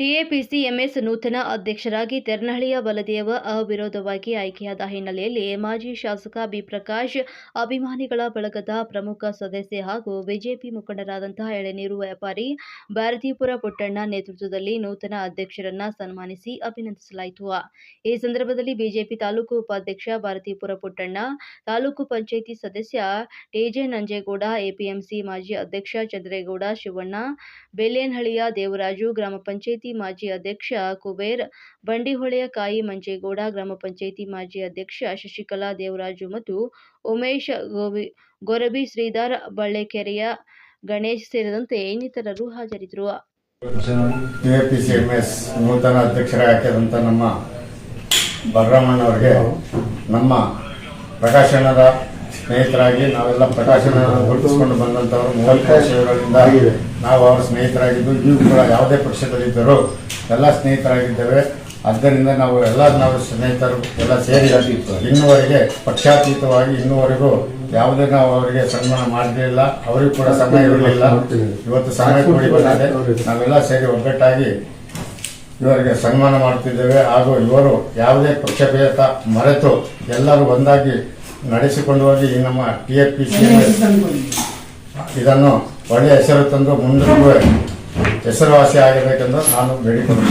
TAPC MS ನೂತನ ಅಧ್ಯಕ್ಷರಾಗಿ ತೆರನಹಳ್ಳಿಯ ಬಲದೇವ ಅವಿರೋಧವಾಗಿ ಆಯ್ಕೆಯಾದ ಹಿನ್ನೆಲೆಯಲ್ಲಿ ಮಾಜಿ ಶಾಸಕ ಬಿ ಪ್ರಕಾಶ್ ಅಭಿಮಾನಿಗಳ ಬಳಗದ ಪ್ರಮುಖ ಸದಸ್ಯ ಹಾಗೂ ಬಿಜೆಪಿ ಮುಖಂಡರಾದಂತಹ ಎಳೆನೀರು ವ್ಯಾಪಾರಿ ಭಾರತೀಪುರ ಪುಟ್ಟಣ್ಣ ನೇತೃತ್ವದಲ್ಲಿ ನೂತನ ಅಧ್ಯಕ್ಷರನ್ನ ಸನ್ಮಾನಿಸಿ ಅಭಿನಂದಿಸಲಾಯಿತು. ಈ ಸಂದರ್ಭದಲ್ಲಿ ಬಿಜೆಪಿ ತಾಲೂಕು ಉಪಾಧ್ಯಕ್ಷ ಭಾರತೀಪುರ ಪುಟ್ಟಣ್ಣ, ತಾಲೂಕು ಪಂಚಾಯಿತಿ ಸದಸ್ಯ ಟಿಜೆ ನಂಜೇಗೌಡ, ಎಪಿಎಂಸಿ ಮಾಜಿ ಅಧ್ಯಕ್ಷ ಚಂದ್ರೇಗೌಡ, ಶಿವಣ್ಣ, ಬೆಲ್ಲೇನಹಳ್ಳಿಯ ದೇವರಾಜು, ಗ್ರಾಮ ಪಂಚಾಯಿತಿ ಮಾಜಿ ಅಧ್ಯಕ್ಷ ಕುಬೇರ್, ಬಂಡಿಹೊಳೆಯ ಕಾಯಿ ಮಂಜೇಗೌಡ, ಗ್ರಾಮ ಪಂಚಾಯಿತಿ ಮಾಜಿ ಅಧ್ಯಕ್ಷ ಶಶಿಕಲಾ ದೇವರಾಜು ಮತ್ತು ಉಮೇಶ್ ಗೋವಿ ಗೊರಬಿ ಶ್ರೀಧರ್ ಬಳ್ಳೆಕೆರೆಯ ಗಣೇಶ್ ಸೇರಿದಂತೆ ಇನ್ನಿತರರು ಹಾಜರಿದ್ದರು. ನೂತನ ನಮ್ಮ ಬರ್ರಮ್ಮನವರಿಗೆ ನಮ್ಮ ಪ್ರಕಾಶನದ ಸ್ನೇಹಿತರಾಗಿ ನಾವೆಲ್ಲ ಪ್ರಕಾಶನ ಗುರುತಿಸಿಕೊಂಡು ಬಂದಂತವರು ಮೂವತ್ತು ವರ್ಷಗಳಿಂದ ನಾವು ಅವರ ಸ್ನೇಹಿತರಾಗಿದ್ದು ನೀವು ಕೂಡ ಯಾವುದೇ ಪಕ್ಷದಲ್ಲಿದ್ದರೂ ಎಲ್ಲ ಸ್ನೇಹಿತರಾಗಿದ್ದೇವೆ. ಆದ್ದರಿಂದ ನಾವು ಎಲ್ಲ ನಾವು ಸ್ನೇಹಿತರು ಎಲ್ಲ ಸೇರಿ ಇನ್ನುವರೆಗೆ ಪಕ್ಷಾತೀತವಾಗಿ ಇನ್ನುವರೆಗೂ ಯಾವುದೇ ನಾವು ಅವರಿಗೆ ಸನ್ಮಾನ ಮಾಡಲಿಲ್ಲ ಅವರಿಗೂ ಕೂಡ ಸಮಯ ಇರಲಿಲ್ಲ. ಇವತ್ತು ಸಮಯ ಕೂಡಿ ಬಂದಿದೆ. ನಾವೆಲ್ಲ ಸೇರಿ ಒಗ್ಗಟ್ಟಾಗಿ ಇವರಿಗೆ ಸನ್ಮಾನ ಮಾಡುತ್ತಿದ್ದೇವೆ ಹಾಗೂ ಇವರು ಯಾವುದೇ ಪಕ್ಷಭೇದ ಮರೆತು ಎಲ್ಲರೂ ಒಂದಾಗಿ ನಡೆಸಿಕೊಂಡು ಹೋಗಿ ಈ ನಮ್ಮ ಟಿ ಎಫ್ ಪಿ ಸಿ ಇದನ್ನು ಒಳ್ಳೆಯ ಹೆಸರು ತಂದು ಮುಂದಕ್ಕೂ ಹೆಸರುವಾಸಿ ಆಗಬೇಕೆಂದು ನಾನು ಬೇಡಿಕೊಂಡು